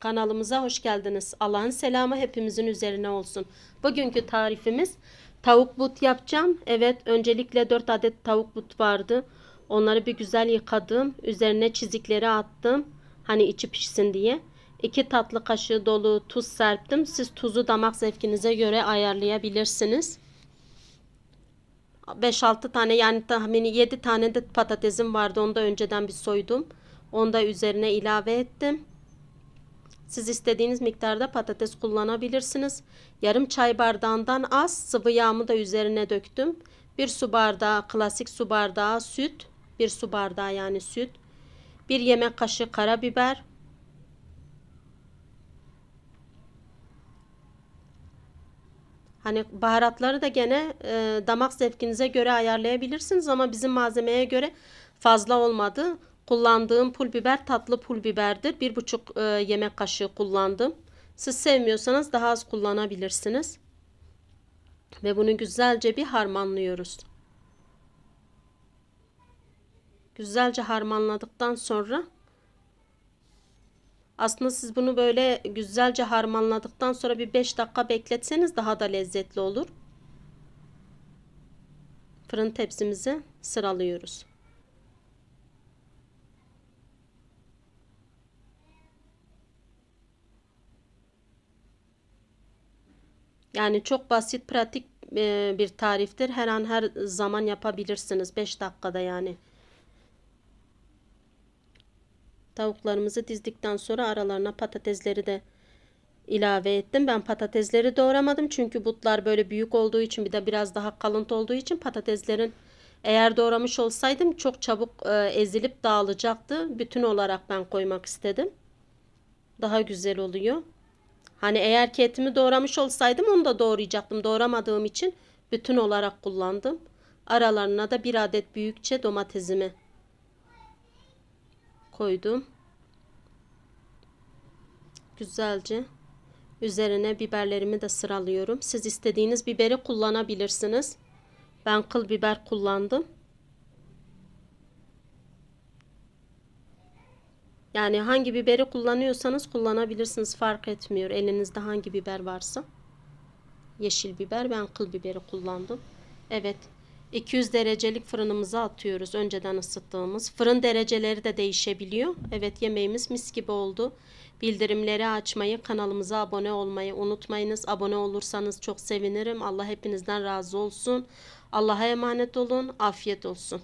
Kanalımıza hoş geldiniz. Allah'ın selamı hepimizin üzerine olsun. Bugünkü tarifimiz tavuk but yapacağım. Evet öncelikle 4 adet tavuk but vardı. Onları bir güzel yıkadım. Üzerine çizikleri attım. Hani içi pişsin diye. 2 tatlı kaşığı dolu tuz serptim. Siz tuzu damak zevkinize göre ayarlayabilirsiniz. 5-6 tane yani tahmini 7 tane de patatesim vardı. Onu da önceden bir soydum. Onu da üzerine ilave ettim. Siz istediğiniz miktarda patates kullanabilirsiniz. Yarım çay bardağından az sıvı yağımı da üzerine döktüm. Bir su bardağı klasik su bardağı süt. Bir su bardağı yani süt. Bir yemek kaşığı karabiber. Hani baharatları da gene e, damak zevkinize göre ayarlayabilirsiniz ama bizim malzemeye göre fazla olmadı. Kullandığım pul biber tatlı pul biberdir. Bir buçuk e, yemek kaşığı kullandım. Siz sevmiyorsanız daha az kullanabilirsiniz. Ve bunu güzelce bir harmanlıyoruz. Güzelce harmanladıktan sonra aslında siz bunu böyle güzelce harmanladıktan sonra bir 5 dakika bekletseniz daha da lezzetli olur. Fırın tepsimizi sıralıyoruz. Yani çok basit, pratik e, bir tariftir. Her an her zaman yapabilirsiniz. 5 dakikada yani. Tavuklarımızı dizdikten sonra aralarına patatesleri de ilave ettim. Ben patatesleri doğramadım çünkü butlar böyle büyük olduğu için bir de biraz daha kalıntı olduğu için patateslerin eğer doğramış olsaydım çok çabuk e, ezilip dağılacaktı. Bütün olarak ben koymak istedim. Daha güzel oluyor. Hani eğer ki etimi doğramış olsaydım onu da doğrayacaktım. Doğramadığım için bütün olarak kullandım. Aralarına da bir adet büyükçe domatesimi koydum. Güzelce üzerine biberlerimi de sıralıyorum. Siz istediğiniz biberi kullanabilirsiniz. Ben kıl biber kullandım. Yani hangi biberi kullanıyorsanız kullanabilirsiniz. Fark etmiyor. Elinizde hangi biber varsa. Yeşil biber. Ben kıl biberi kullandım. Evet. 200 derecelik fırınımıza atıyoruz. Önceden ısıttığımız. Fırın dereceleri de değişebiliyor. Evet yemeğimiz mis gibi oldu. Bildirimleri açmayı, kanalımıza abone olmayı unutmayınız. Abone olursanız çok sevinirim. Allah hepinizden razı olsun. Allah'a emanet olun. Afiyet olsun.